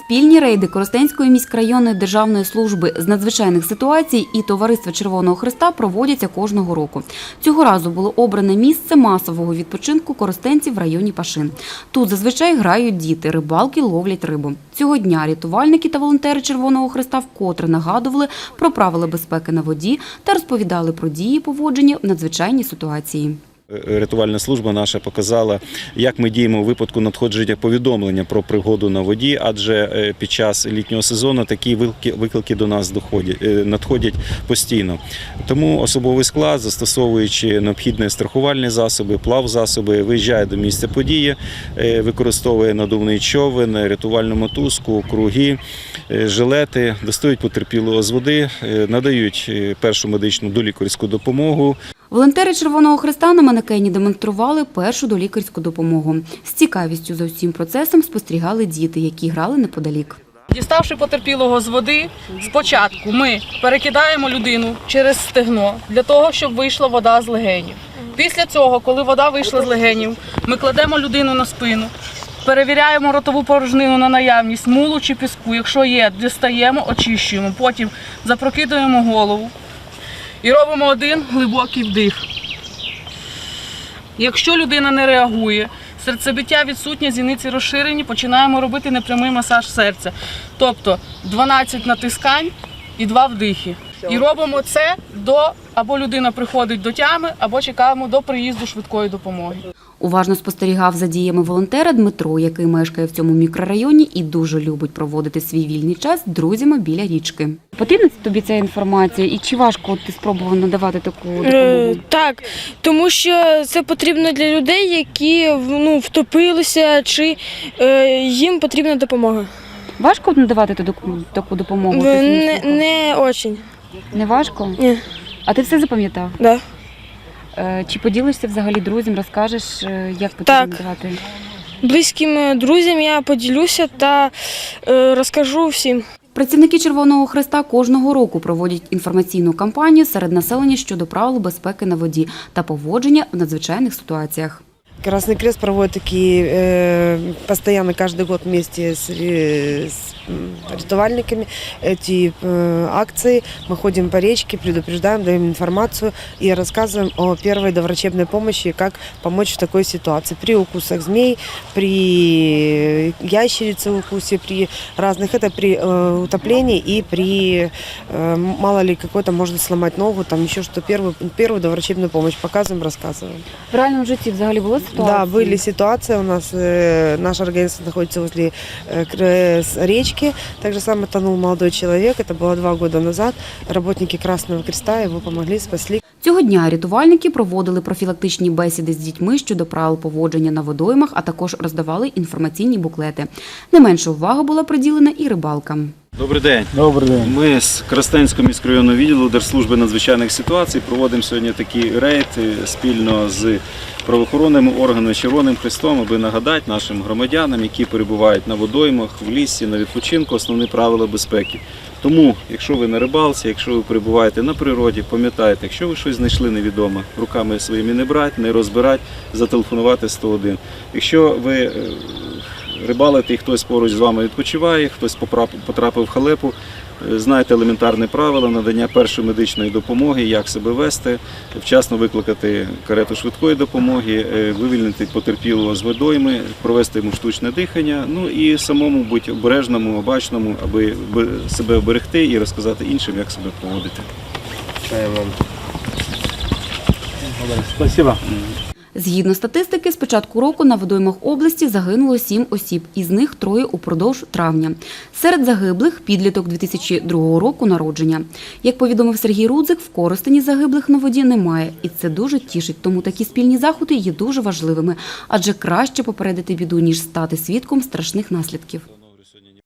Спільні рейди Коростенської міськрайонної державної служби з надзвичайних ситуацій і Товариства Червоного Христа проводяться кожного року. Цього разу було обране місце масового відпочинку коростенців в районі Пашин. Тут зазвичай грають діти, рибалки ловлять рибу. Цього дня рятувальники та волонтери Червоного Христа вкотре нагадували про правила безпеки на воді та розповідали про дії поводження в надзвичайній ситуації. Рятувальна служба наша показала, як ми діємо у випадку надходження повідомлення про пригоду на воді, адже е, під час літнього сезону такі виклики, до нас доходять е, надходять постійно. Тому особовий склад, застосовуючи необхідні страхувальні засоби, плавзасоби, виїжджає до місця події, е, використовує надувний човен, рятувальну мотузку, круги, е, жилети, достають потерпілого з води, е, надають е, першу медичну долікарську допомогу, Волонтери Червоного Христа на манекені демонстрували першу долікарську допомогу. З цікавістю за всім процесом спостерігали діти, які грали неподалік. Діставши потерпілого з води, спочатку ми перекидаємо людину через стегно для того, щоб вийшла вода з легенів. Після цього, коли вода вийшла з легенів, ми кладемо людину на спину, перевіряємо ротову порожнину на наявність мулу чи піску. Якщо є, дістаємо, очищуємо. Потім запрокидуємо голову і робимо один глибокий вдих. Якщо людина не реагує, серцебиття відсутнє, зіниці розширені, починаємо робити непрямий масаж серця. Тобто 12 натискань і 2 вдихи. І робимо це до або людина приходить до тями, або чекаємо до приїзду швидкої допомоги. Уважно спостерігав за діями волонтера Дмитро, який мешкає в цьому мікрорайоні і дуже любить проводити свій вільний час з друзями біля річки. Потрібна тобі ця інформація, і чи важко ти спробував надавати таку Е, так, тому що це потрібно для людей, які ну, втопилися, чи е, їм потрібна допомога. Важко надавати таку, таку допомогу? Не, не очень. не важко? Ні. А ти все запам'ятав? Да. Е, Чи поділишся взагалі друзям, розкажеш, е, як потрібно Так. давати? Близьким е, друзям я поділюся та е, розкажу всім. Працівники Червоного Христа кожного року проводять інформаційну кампанію серед населення щодо правил безпеки на воді та поводження в надзвичайних ситуаціях. Красный Крест проводит такие э, постоянно каждый год вместе с, ре- с м, рятувальниками эти э, акции. Мы ходим по речке, предупреждаем, даем информацию и рассказываем о первой доврачебной помощи, как помочь в такой ситуации. При укусах змей, при ящерице укусе, при разных, это при э, утоплении и при, э, мало ли, какой-то можно сломать ногу, там еще что, первую, первую доврачебную помощь показываем, рассказываем. В реальному житті взагалі були ситуації? Да, были ситуации. У нас э, наша организация находится возле э, кр- с- речки. Так же самое тонул молодой человек. Это было два года назад. Работники Красного Креста его помогли, спасли. Цього дня рятувальники проводили профілактичні бесіди з дітьми щодо правил поводження на водоймах, а також роздавали інформаційні буклети. Не менша увага була приділена і рибалкам. Добрий день. Добрий день. Ми з Коростенського міськрайонного відділу Держслужби надзвичайних ситуацій проводимо сьогодні такий рейд е, спільно з правоохоронними органами Червоним Христом, аби нагадати нашим громадянам, які перебувають на водоймах, в лісі, на відпочинку, основні правила безпеки. Тому, якщо ви на рибалці, якщо ви перебуваєте на природі, пам'ятайте, якщо ви щось знайшли невідоме, руками своїми не брати, не розбирати, зателефонувати 101. Якщо ви рибалите і хтось поруч з вами відпочиває, хтось потрап- потрапив в халепу, е, знаєте елементарне правило надання першої медичної допомоги, як себе вести, вчасно викликати карету швидкої допомоги, е, вивільнити потерпілого з водойми, провести йому штучне дихання, ну і самому бути обережному, обачному, аби себе оберегти і розказати іншим, як себе поводити. Спасибо. Згідно статистики, з початку року на водоймах області загинуло сім осіб, із них троє упродовж травня. Серед загиблих підліток 2002 року народження. Як повідомив Сергій Рудзик, в Коростені загиблих на воді немає, і це дуже тішить. Тому такі спільні заходи є дуже важливими, адже краще попередити біду ніж стати свідком страшних наслідків.